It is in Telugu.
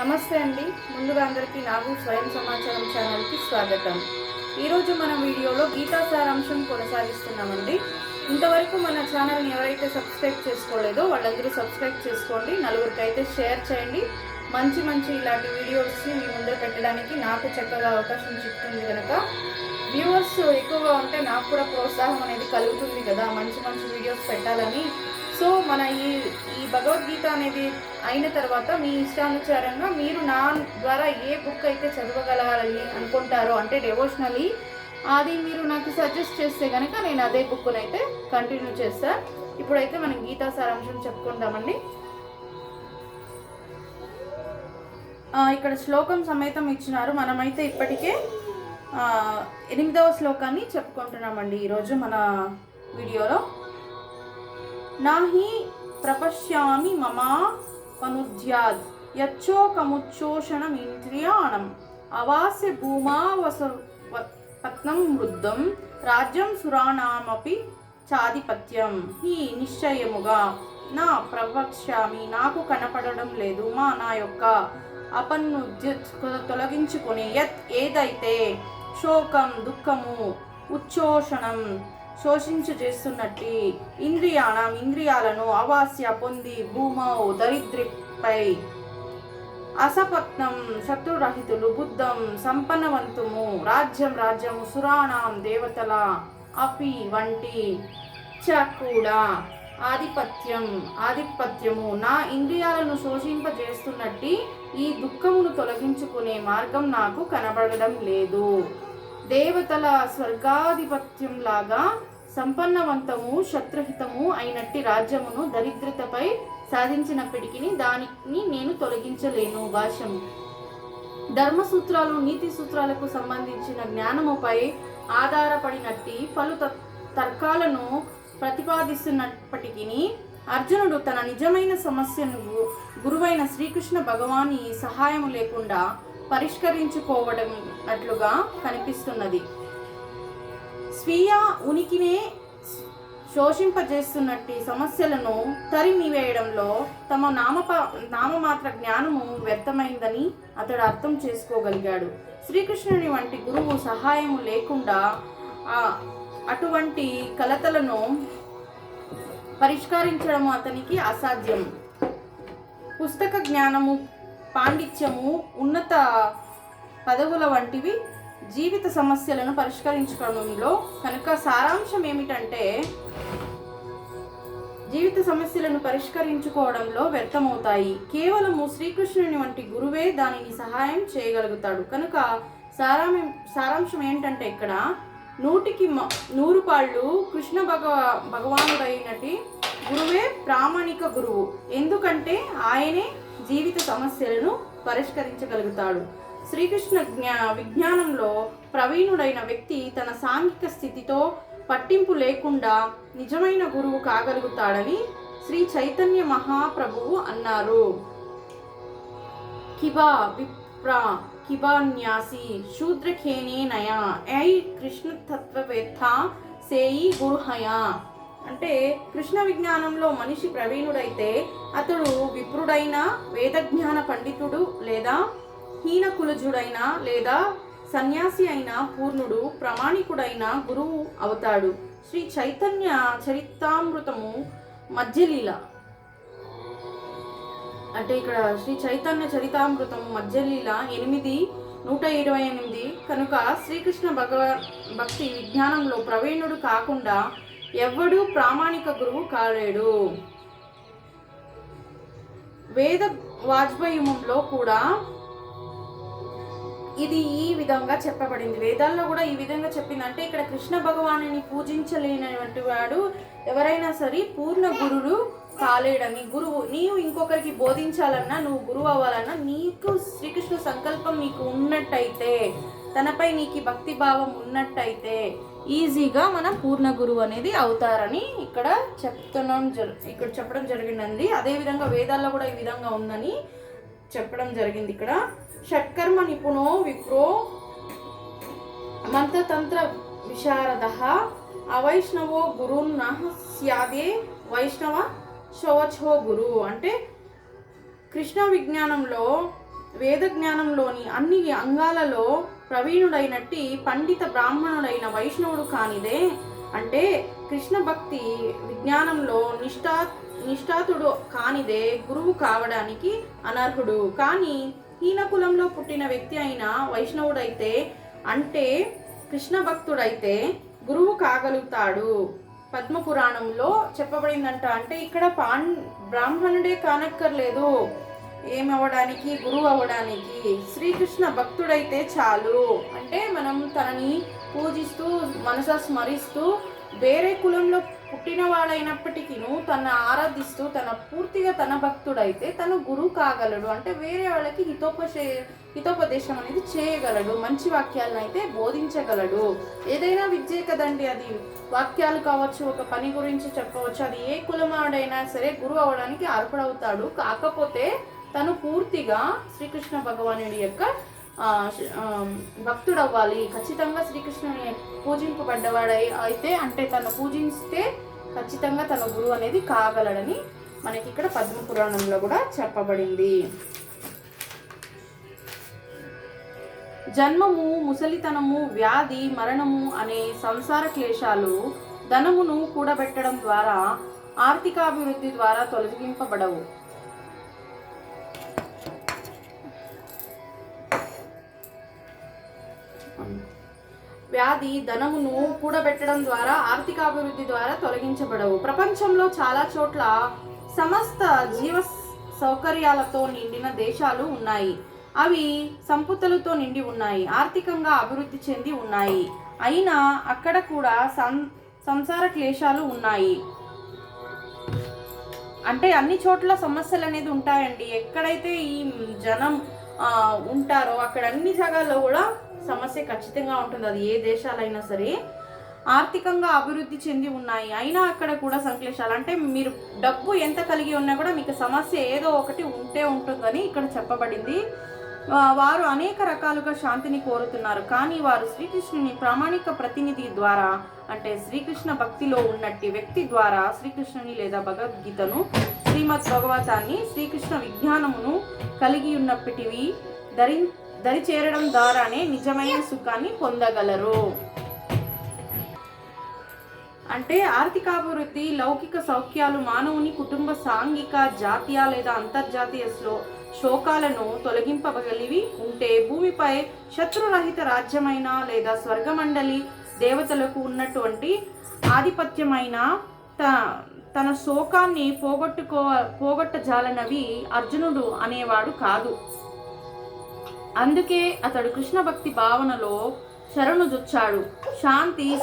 నమస్తే అండి. ముందుగా అందరికీ నాగు స్వయం సమాచారం ఛానల్కి స్వాగతం. ఈరోజు మన వీడియోలో గీతా సారాంశం కొనసాగిస్తున్నామండి. ఇంతవరకు మన ఛానల్ని ఎవరైతే సబ్స్క్రైబ్ చేసుకోలేదో వాళ్ళందరూ సబ్స్క్రైబ్ చేసుకోండి. నలుగురికి అయితే షేర్ చేయండి. మంచి మంచి ఇలాంటి వీడియోస్ని మీ ముందర పెట్టడానికి నాకు చక్కగా అవకాశం చిక్కుతుంది కనుక వ్యూవర్స్ ఎక్కువగా ఉంటే నాకు కూడా ప్రోత్సాహం అనేది కలుగుతుంది కదా. మంచి మంచి వీడియోస్ పెట్టాలని సో మన ఈ ఈ భగవద్గీత అనేది అయిన తర్వాత మీ ఇష్టానుసారంగా మీరు నా ద్వారా ఏ బుక్ అయితే చదవగలగాలని అనుకుంటారో అంటే డెవోషనలీ అది మీరు నాకు సజెస్ట్ చేస్తే కనుక నేను అదే బుక్ని అయితే కంటిన్యూ చేస్తాను ఇప్పుడైతే మనం గీతా సారాంశం చెప్పుకుందామండి. ఇక్కడ శ్లోకం సమేతం ఇచ్చినారు. మనమైతే ఇప్పటికే ఎనిమిదవ శ్లోకాన్ని చెప్పుకుంటున్నామండి ఈరోజు మన వీడియోలో. నాహి ప్రపశ్యామి మమా పనుధ్యాద్ యచ్చోకముచ్చోషణమింద్రియాణం. అవాస్య భూమా వస పత్నం వృద్ధం. రాజ్యం సురాణామపి చాధిపత్యం. ఈ నిశ్చయముగా. నా ప్రవక్ష్యామి నాకు కనపడడం లేదు మా నా యొక్క అపన్నుద్య తొలగించుకుని యత్ ఏదైతే శోకం దుఃఖము ఉచ్చోషణం శోషించు చేస్తున్నట్టి ఇంద్రియాణం ఇంద్రియాలను అవాస్య పొంది భూమౌ దరిద్రిపై అసపత్నం శత్రురహితులు బుద్ధం సంపన్నవంతుము రాజ్యం రాజ్యము సురాణం దేవతల అపి వంటి చ కూడా ఆధిపత్యం ఆధిపత్యము నా ఇంద్రియాలను శోషింపజేస్తున్నట్టి ఈ దుఃఖమును తొలగించుకునే మార్గం నాకు కనబడడం లేదు. దేవతల స్వర్గాధిపత్యం లాగా సంపన్నవంతము శత్రుహితము అయినట్టి రాజ్యమును దరిద్రతపై సాధించినప్పటికీ దానిని నేను తొలగించలేను భాష్యం ధర్మసూత్రాలు నీతి సూత్రాలకు సంబంధించిన జ్ఞానముపై ఆధారపడినట్టి పలు త- తర్కాలను ప్రతిపాదిస్తున్నప్పటికీ అర్జునుడు తన నిజమైన సమస్యను గు- గురువైన శ్రీకృష్ణ భగవాని సహాయం లేకుండా పరిష్కరించుకోవడనట్లుగా కనిపిస్తున్నది. స్వీయ ఉనికినే శోషింపజేస్తున్నట్టి సమస్యలను తరిమివేయడంలో తమ నామప నామమాత్ర జ్ఞానము వ్యర్థమైందని అతడు అర్థం చేసుకోగలిగాడు. శ్రీకృష్ణుని వంటి గురువు సహాయము లేకుండా అటువంటి కలతలను పరిష్కరించడం అతనికి అసాధ్యం. పుస్తక జ్ఞానము పాండిత్యము ఉన్నత పదవుల వంటివి జీవిత సమస్యలను పరిష్కరించడంలో కనుక సారాంశం ఏమిటంటే జీవిత సమస్యలను పరిష్కరించుకోవడంలో వ్యర్థమవుతాయి. కేవలము శ్రీకృష్ణుని వంటి గురువే దానిని సహాయం చేయగలుగుతాడు. కనుక సారాం సారాంశం ఏంటంటే ఇక్కడ నూటికి మ- నూరు పాళ్ళు కృష్ణ భగవ భగవానుడైనటి గురువే ప్రామాణిక గురువు. ఎందుకంటే ఆయనే జీవిత సమస్యలను పరిష్కరించగలుగుతాడు. శ్రీకృష్ణ జ్ఞా విజ్ఞానంలో ప్రవీణుడైన వ్యక్తి తన సాంఘిక స్థితితో పట్టింపు లేకుండా నిజమైన గురువు కాగలుగుతాడని శ్రీ చైతన్య మహాప్రభువు అన్నారు. కిబా విప్ర కిబాన్యాసి శూద్రఖేనే నయ ఐ కృష్ణ తత్వవేత్త సేయి గురుహయ. అంటే కృష్ణ విజ్ఞానంలో మనిషి ప్రవీణుడైతే అతడు విప్రుడైన వేదజ్ఞాన పండితుడు లేదా హీన కులజుడైన లేదా సన్యాసి అయిన పూర్ణుడు ప్రామాణికుడైన గురువు అవుతాడు. శ్రీ చైతన్య చరితామృతము మధ్యలీల. అంటే ఇక్కడ శ్రీ చైతన్య చరితామృతం మధ్యలీల ఎనిమిది నూట ఇరవై ఎనిమిది. కనుక శ్రీకృష్ణ భగవ భక్తి విజ్ఞానంలో ప్రవీణుడు కాకుండా ఎవ్వడూ ప్రామాణిక గురువు కాలేడు. వేద వాజ్పేయములో కూడా ఇది ఈ విధంగా చెప్పబడింది. వేదాల్లో కూడా ఈ విధంగా చెప్పింది అంటే ఇక్కడ కృష్ణ భగవాను పూజించలేనటువంటి వాడు ఎవరైనా సరే పూర్ణ గురుడు కాలేడని గురువు నీవు ఇంకొకరికి బోధించాలన్నా నువ్వు గురువు అవ్వాలన్నా నీకు శ్రీకృష్ణ సంకల్పం నీకు ఉన్నట్టయితే తనపై నీకు భక్తి భావం ఉన్నట్టయితే ఈజీగా మన పూర్ణ గురువు అనేది అవుతారని ఇక్కడ చెప్తున్నాం జరు ఇక్కడ చెప్పడం జరిగిందండి. అదేవిధంగా వేదాల్లో కూడా ఈ విధంగా ఉందని చెప్పడం జరిగింది ఇక్కడ. షట్కర్మ నిపుణో విప్రో మంత్రతంత్ర విశారద అవైష్ణవో గురు స్యాదే వైష్ణవ శోవచో గురు. అంటే కృష్ణ విజ్ఞానంలో వేద జ్ఞానంలోని అన్ని అంగాలలో ప్రవీణుడైనట్టి పండిత బ్రాహ్మణుడైన వైష్ణవుడు కానిదే. అంటే కృష్ణ భక్తి విజ్ఞానంలో నిష్ఠా నిష్ఠాతుడు కానిదే గురువు కావడానికి అనర్హుడు. కానీ హీన కులంలో పుట్టిన వ్యక్తి అయిన వైష్ణవుడైతే అంటే కృష్ణ భక్తుడైతే గురువు కాగలుగుతాడు. పద్మపురాణంలో చెప్పబడిందంట అంటే ఇక్కడ పాన్ బ్రాహ్మణుడే కానక్కర్లేదు. ఏమవ్వడానికి? గురువు అవ్వడానికి. శ్రీకృష్ణ భక్తుడైతే చాలు. అంటే మనం తనని పూజిస్తూ మనస స్మరిస్తూ వేరే కులంలో పుట్టినవాడైనప్పటికీ తన ఆరాధిస్తూ తన పూర్తిగా తన భక్తుడైతే తను గురువు కాగలడు. అంటే వేరే వాళ్ళకి హితోపశే హితోపదేశం అనేది చేయగలడు. మంచి వాక్యాలను అయితే బోధించగలడు. ఏదైనా విద్యే కదండి అది. వాక్యాలు కావచ్చు ఒక పని గురించి చెప్పవచ్చు అది ఏ కులమాడైనా సరే గురువు అవడానికి అర్హుడవుతాడు. కాకపోతే తను పూర్తిగా శ్రీకృష్ణ భగవానుడి యొక్క భక్తుడవ్వాలి. ఖచ్చితంగా శ్రీకృష్ణుని పూజింపబడ్డవాడై అయితే అంటే తను పూజిస్తే ఖచ్చితంగా తన గురువు అనేది కాగలడని మనకి ఇక్కడ పద్మ పురాణంలో కూడా చెప్పబడింది. జన్మము ముసలితనము వ్యాధి మరణము అనే సంసార క్లేశాలు ధనమును కూడబెట్టడం ద్వారా ఆర్థికాభివృద్ధి ద్వారా తొలగింపబడవు. వ్యాధి ధనమును కూడబెట్టడం ద్వారా ఆర్థికాభివృద్ధి ద్వారా తొలగించబడవు. ప్రపంచంలో చాలా చోట్ల సమస్త జీవ సౌకర్యాలతో నిండిన దేశాలు ఉన్నాయి. అవి సంపుతలతో నిండి ఉన్నాయి ఆర్థికంగా అభివృద్ధి చెంది ఉన్నాయి. అయినా అక్కడ కూడా సం సంసార క్లేశాలు ఉన్నాయి. అంటే అన్ని చోట్ల సమస్యలు అనేది ఉంటాయండి. ఎక్కడైతే ఈ జనం ఉంటారో అక్కడ అన్ని జాగాల్లో కూడా సమస్య ఖచ్చితంగా ఉంటుంది. అది ఏ దేశాలైనా సరే ఆర్థికంగా అభివృద్ధి చెంది ఉన్నాయి. అయినా అక్కడ కూడా సంక్లేశాలు. అంటే మీరు డబ్బు ఎంత కలిగి ఉన్నా కూడా మీకు సమస్య ఏదో ఒకటి ఉంటే ఉంటుందని ఇక్కడ చెప్పబడింది. వారు అనేక రకాలుగా శాంతిని కోరుతున్నారు. కానీ వారు శ్రీకృష్ణుని ప్రామాణిక ప్రతినిధి ద్వారా అంటే శ్రీకృష్ణ భక్తిలో ఉన్నట్టి వ్యక్తి ద్వారా శ్రీకృష్ణుని లేదా భగవద్గీతను శ్రీమద్ భగవతాన్ని శ్రీకృష్ణ విజ్ఞానమును కలిగి ఉన్నప్పటివి ధరి దరి చేరడం ద్వారానే నిజమైన సుఖాన్ని పొందగలరు. అంటే ఆర్థికాభివృద్ధి లౌకిక సౌఖ్యాలు మానవుని కుటుంబ సాంఘిక జాతీయ లేదా అంతర్జాతీయ శోకాలను తొలగింపగలివి ఉంటే భూమిపై శత్రురహిత రాజ్యమైన లేదా స్వర్గమండలి దేవతలకు ఉన్నటువంటి ఆధిపత్యమైన త- తన శోకాన్ని పోగొట్టుకో పోగొట్టజాలనవి అర్జునుడు అనేవాడు కాదు. అందుకే అతడు కృష్ణ భక్తి భావనలో శరణుజొచ్చాడు. శాంతి